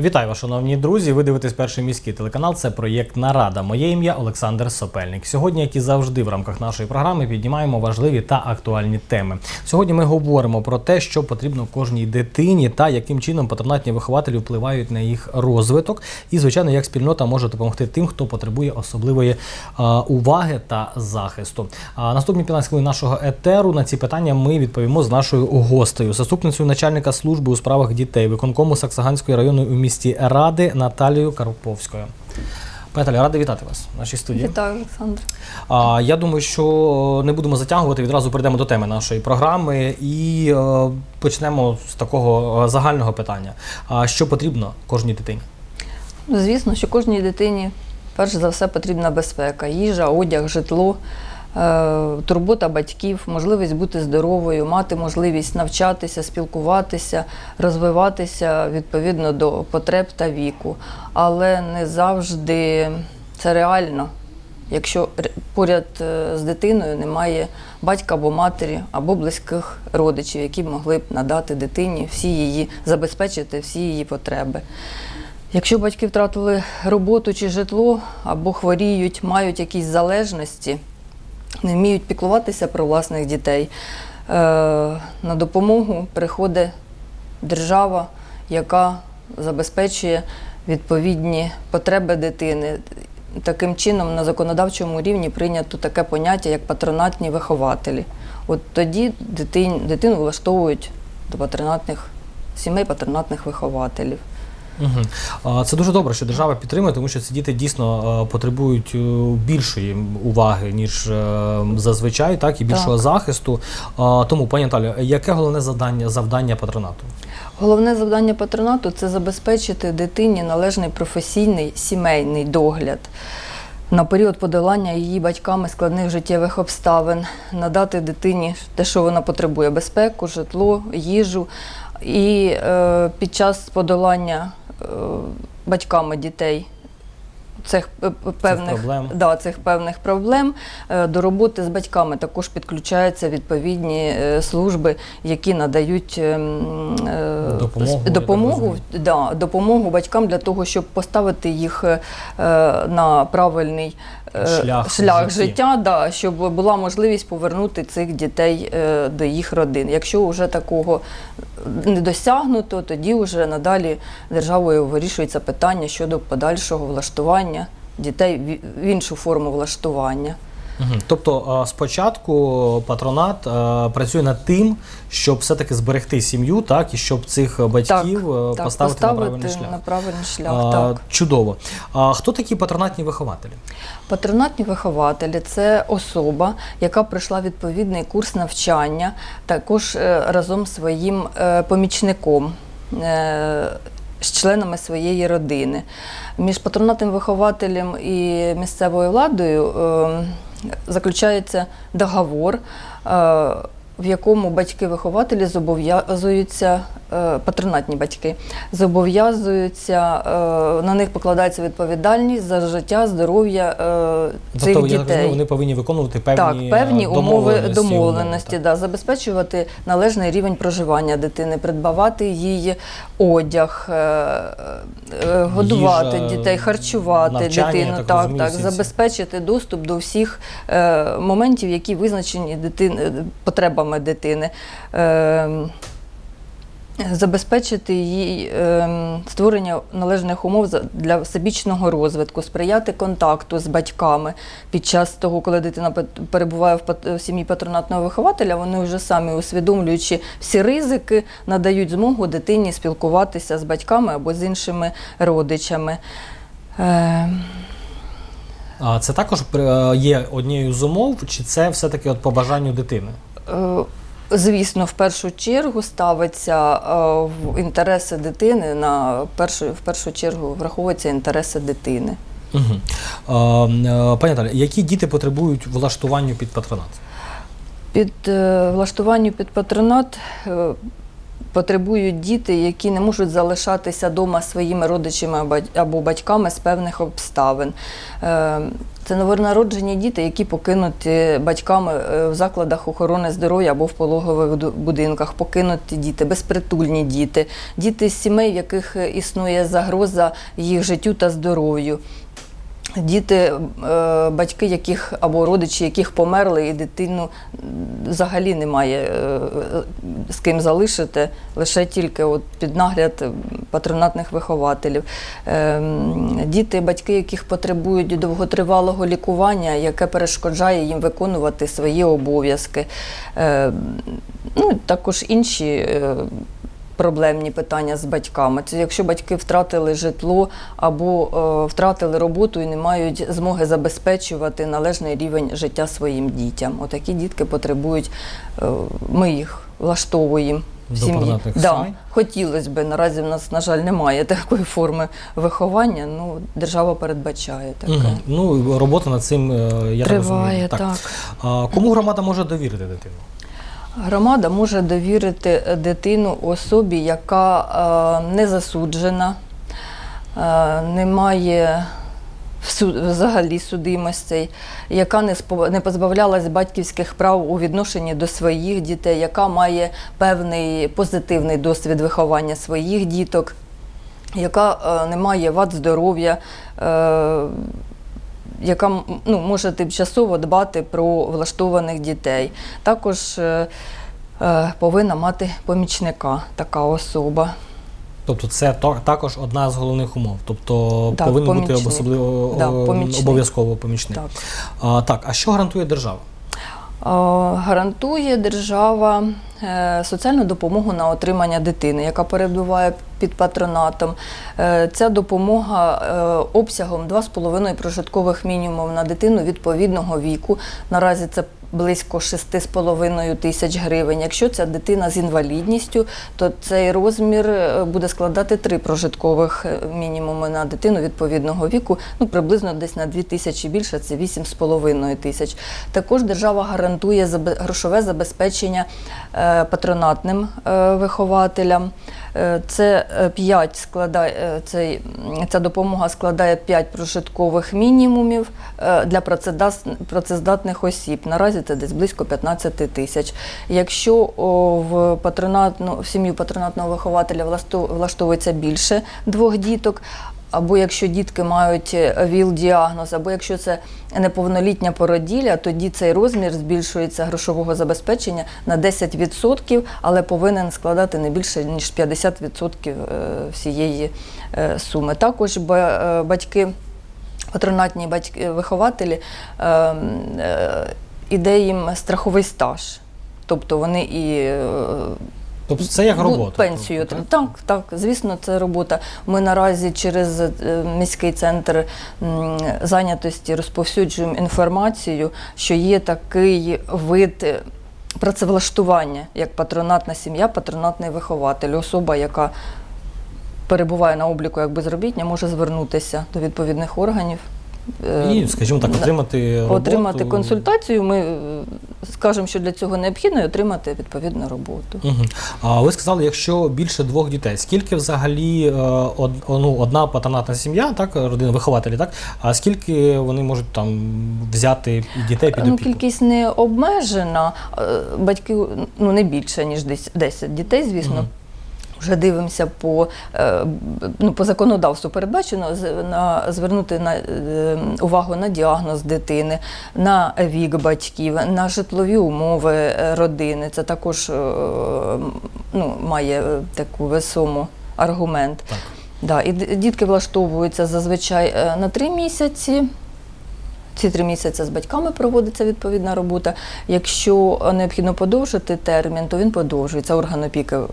Вітаю вас, шановні друзі. Ви дивитесь перший міський телеканал. Це проєкт Нарада. Моє ім'я Олександр Сопельник. Сьогодні, як і завжди, в рамках нашої програми піднімаємо важливі та актуальні теми. Сьогодні ми говоримо про те, що потрібно кожній дитині та яким чином патронатні вихователі впливають на їх розвиток. І, звичайно, як спільнота може допомогти тим, хто потребує особливої уваги та захисту. А наступні 15 хвилин нашого етеру на ці питання ми відповімо з нашою гостею, заступницею начальника служби у справах дітей виконкому Саксаганської районної у місті Ради Наталією Карповською. Пані Наталі, радий вітати вас в нашій студії. Вітаю, Олександр. А, я думаю, що не будемо затягувати, відразу перейдемо до теми нашої програми і е, почнемо з такого е, загального питання. А що потрібно кожній дитині? Звісно, що кожній дитині перш за все потрібна безпека, їжа, одяг, житло, турбота батьків, можливість бути здоровою, мати можливість навчатися, спілкуватися, розвиватися відповідно до потреб та віку. Але не завжди це реально. Якщо поряд е, з дитиною немає батька або матері, або близьких родичів, які могли б надати дитині всі її, забезпечити всі її потреби. Якщо батьки втратили роботу чи житло, або хворіють, мають якісь залежності, не вміють піклуватися про власних дітей, е, на допомогу приходить держава, яка забезпечує відповідні потреби дитини. Таким чином, на законодавчому рівні прийнято таке поняття, як патронатні вихователі. От тоді дитин, дитину влаштовують до патронатних сімей патронатних вихователів. Угу. Це дуже добре, що держава підтримує, тому що ці діти дійсно е, потребують е, більшої уваги, ніж е, зазвичай, так і більшого Так. захисту. Тому, пані Наталю, яке головне завдання, завдання патронату? Головне завдання патронату це забезпечити дитині належний професійний сімейний догляд. На період подолання її батьками складних життєвих обставин, надати дитині те, що вона потребує: безпеку, житло, їжу. І е, під час подолання е, батьками дітей цих п- п- певних проблем. Да, цих певних проблем е, до роботи з батьками також підключаються відповідні е, служби, які надають ем, е, Допомогу, допомогу, да, допомогу батькам для того, щоб поставити їх е, на правильний е, Шлях шлях життя, да, щоб була можливість повернути цих дітей е, до їх родин. Якщо вже такого не досягнуто, тоді вже надалі державою вирішується питання щодо подальшого влаштування дітей в- іншу форму влаштування. Тобто, е, спочатку патронат е, працює над тим, щоб все-таки зберегти сім'ю, так і щоб цих батьків е, так, поставити, на правильний шлях. на правильний шлях. А, так. Чудово. А хто такі патронатні вихователі? Патронатні вихователі це особа, яка пройшла відповідний курс навчання, також разом з своїм помічником. З членами своєї родини. Між патронатним вихователем і місцевою владою е, заключається договор, е, в якому батьки-вихователі зобов'язуються, е, патронатні батьки, зобов'язуються, е, на них покладається відповідальність за життя, здоров'я е, цих Тобто, дітей. розумію, вони повинні виконувати певні, Так, певні умови домовленості, умови, да, забезпечувати належний рівень проживання дитини, придбавати її одяг, годувати Їжа, дітей, харчувати дитину, так так, так, забезпечити доступ до всіх моментів, які визначені дитини, потребами дитини. Е, Забезпечити їй ем, створення належних умов для всебічного розвитку, сприяти контакту з батьками під час того, коли дитина перебуває в сім'ї патронатного вихователя, вони вже самі усвідомлюючи всі ризики, надають змогу дитині спілкуватися з батьками або з іншими родичами. Ем, А це також е, є однією з умов, чи це все-таки от по бажанню дитини? Е, Звісно, в першу чергу ставиться е, в інтереси дитини на першу, в першу чергу враховуються інтереси дитини. Угу. Пані Наталі, які діти потребують влаштування під патронат? Під влаштуванню під патронат потребують діти, які не можуть залишатися вдома своїми родичами або- батьками з певних обставин. Е, Це новонароджені діти, які покинуті батьками е, в закладах охорони здоров'я або в пологових будинках, покинуті діти, безпритульні діти, діти з сімей, в яких е, існує загроза їх життю та здоров'ю. Діти, е, батьки яких або родичі, яких померли, і дитину взагалі немає е, з ким залишити, лише тільки от під нагляд патронатних вихователів. Е, Діти, батьки, яких потребують довготривалого лікування, яке перешкоджає їм виконувати свої обов'язки. Ну, також інші. Проблемні питання з батьками. Це якщо батьки втратили житло або е, втратили роботу і не мають змоги забезпечувати належний рівень життя своїм дітям. Отакі дітки потребують, е, ми їх влаштовуємо. в сім'ї. Да, хотілося б. Наразі в нас, на жаль, немає такої форми виховання. Ну, держава передбачає таке. Мгм. Ну, робота над цим, е, я так Триває розумію. так. А, кому громада може довірити дитину? Громада може довірити е, дитину особі, яка е, не засуджена, е, не має взагалі судимостей, яка не, позбавлялась батьківських прав у відношенні до своїх дітей, яка має певний позитивний досвід виховання своїх діток, яка не має вад здоров'я. Яка ну, може тимчасово дбати про влаштованих дітей. Також е, е, повинна мати помічника така особа. Тобто це також одна з головних умов. Тобто Так, повинен бути особливо Да, обов'язково помічник. Так. А, так, а що гарантує держава? Е, Гарантує держава е, соціальну допомогу на отримання дитини, яка перебуває під патронатом. Е, Ця допомога обсягом 2,5 прожиткових мінімумів на дитину відповідного віку. Наразі це близько 6,5 тисяч гривень. Якщо ця дитина з інвалідністю, то цей розмір е, буде складати 3 прожиткових е, мінімуми на дитину відповідного віку, ну приблизно десь на 2 тисячі більше, це 8,5 тисяч. Також держава гарантує грошове забезпечення е, патронатним вихователям. Це 5 складає цей, ця допомога складає 5 прожиткових мінімумів для працездатних осіб. Наразі це десь близько 15 тисяч. Якщо в патронатну в сім'ю патронатного вихователя влаштовується більше двох діток. Або якщо дітки мають ВІЛ-діагноз, або якщо це неповнолітня породілля, тоді цей розмір збільшується грошового забезпечення на 10%, але повинен складати не більше ніж 50% е, всієї е, суми. Також е, батьки, патронатні батьки, вихователі, е, е, іде їм страховий стаж. Тобто вони і е, Тобто це як робота. Пенсію тобто, отримують. так, так, звісно, це робота. Ми наразі через е, міський центр зайнятості розповсюджуємо інформацію, що є такий вид. е, Працевлаштування як патронатна сім'я, патронатний вихователь, особа, яка перебуває на обліку як безробітня, може звернутися до відповідних органів. Е, І, скажімо так, отримати роботу. отримати консультацію. Ми е, скажемо, що для цього необхідно, і отримати відповідну роботу. Угу. А ви сказали, якщо більше двох дітей, скільки взагалі е, од, ну, одна патронатна сім'я, так, родина вихователі, так? А скільки вони можуть там взяти дітей під Ну, опіку? кількість не обмежена. Е, Батьки ну, не більше, ніж 10 дітей, звісно. Мгм. Вже дивимося по, е, ну, по законодавству передбачено на, звернути на, е, увагу на діагноз дитини, на вік батьків, на житлові умови родини. Це також е, ну, має таку весому аргумент. Так. Да, і дітки влаштовуються зазвичай на три місяці. Ці три місяці з батьками проводиться відповідна робота. Якщо е, необхідно подовжити термін, то він подовжується. Орган опіки е,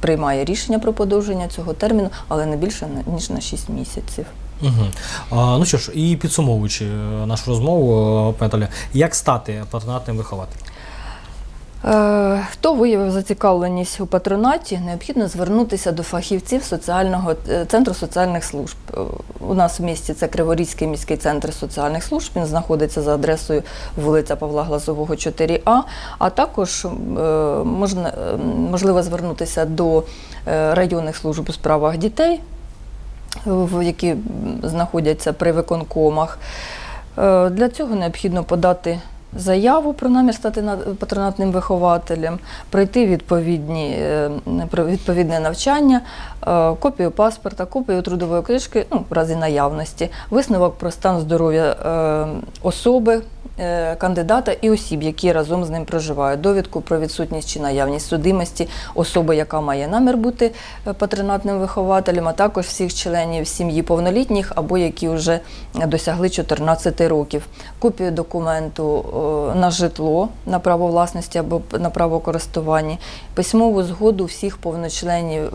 приймає рішення про подовження цього терміну, але не більше ніж на 6 місяців. Угу. А, ну що ж, і підсумовуючи е, нашу розмову, Наталя, як стати патронатним вихователем? Хто виявив зацікавленість у патронаті, необхідно звернутися до фахівців соціального центру соціальних служб. У нас в місті це Криворізький міський центр соціальних служб. Він знаходиться за адресою вулиця Павла Глазового, 4А. А також е, можна, е, можливо звернутися до е, районних служб у справах дітей, які знаходяться при виконкомах. Для цього необхідно подати заяву про намір стати на- патронатним вихователем, пройти відповідні, е, відповідне навчання, е, копію паспорта, копію трудової книжки, ну, в разі наявності, висновок про стан здоров'я е, особи, кандидата і осіб, які разом з ним проживають, довідку про відсутність чи наявність судимості особи, яка має намір бути е, патронатним вихователем, а також всіх членів сім'ї повнолітніх або які вже досягли 14 років, копію документу е, на житло, на право власності або на право користування, письмову згоду всіх повночленів.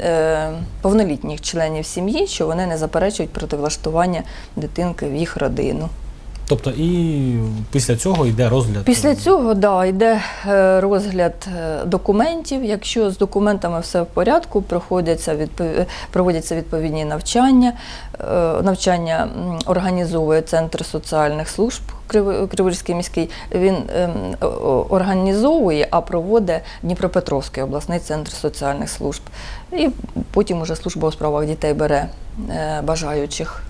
е, Повнолітніх членів сім'ї, що вони не заперечують проти влаштування дитинки в їх родину. Тобто, і після цього йде розгляд. Після цього да, йде е, розгляд е, документів. Якщо з документами все в порядку, відпов- проводяться відповідні навчання. Е, Навчання організовує Центр соціальних служб Криво- Криворізький міський. Він ем, організовує, а проводить Дніпропетровський обласний центр соціальних служб. І потім уже служба у справах дітей бере е, бажаючих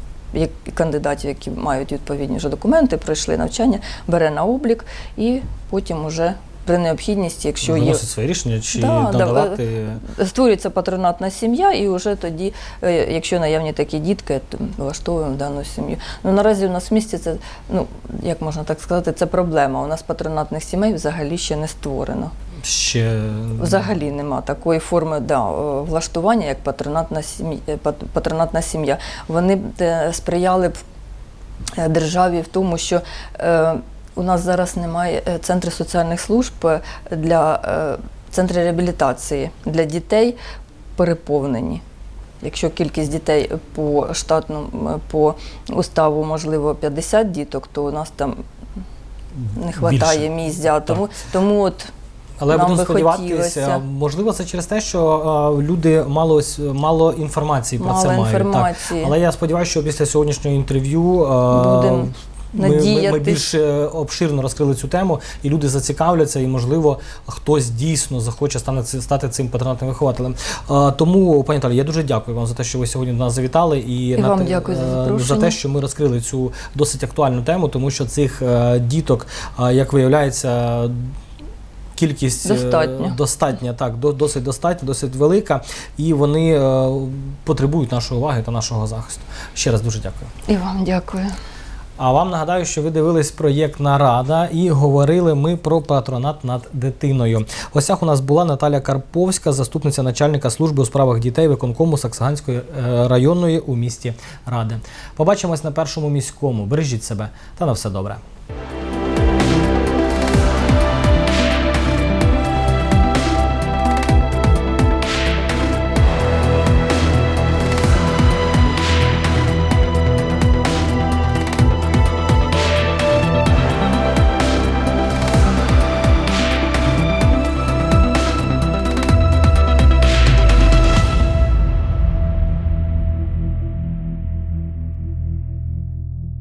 кандидатів, які мають відповідні вже документи, пройшли навчання, бере на облік і потім уже при необхідності, якщо є своє рішення, чи Да, да, надавати. створюється патронатна сім'я, і вже тоді, е, якщо наявні такі дітки, то влаштовуємо дану сім'ю. Ну наразі у нас в місті це, ну як можна так сказати, це проблема. У нас патронатних сімей взагалі ще не створено. Ще Взагалі нема такої форми да, е, влаштування, як патронатна сім'я. Патронатна сім'я. Вони б е, сприяли б е, державі в тому, що е, у нас зараз немає е, центру соціальних служб е, для е, центру реабілітації для дітей переповнені. Якщо кількість дітей по штатному е, по уставу можливо 50 діток, то у нас там не вистачає да. Тому, тому от Але Нам буду сподіватися, можливо, це через те, що е, люди мало мало інформації про Мало це мають. Так. Але я сподіваюся, що після сьогоднішнього інтерв'ю е, Будемо ми, ми, ми більш е, обширно розкрили цю тему, і люди зацікавляться, і можливо хтось дійсно захоче стане стати цим патронатним вихователем. Е, Тому, пані Талі, я дуже дякую вам за те, що ви сьогодні до нас завітали, і, І на вам те- дякую за за те, що ми розкрили цю досить актуальну тему, тому що цих діток, як виявляється, кількість е, Достатньо. достатня, так, досить достатня, досить велика, і вони е, потребують нашої уваги та нашого захисту. Ще раз дуже дякую. і вам дякую. А вам нагадаю, що ви дивились проєкт Нарада і говорили ми про патронат над дитиною. В гостях у нас була Наталя Карповська, заступниця начальника служби у справах дітей виконкому Саксаганської е, районної у місті Ради. Побачимось на першому міському. Бережіть себе та на все добре.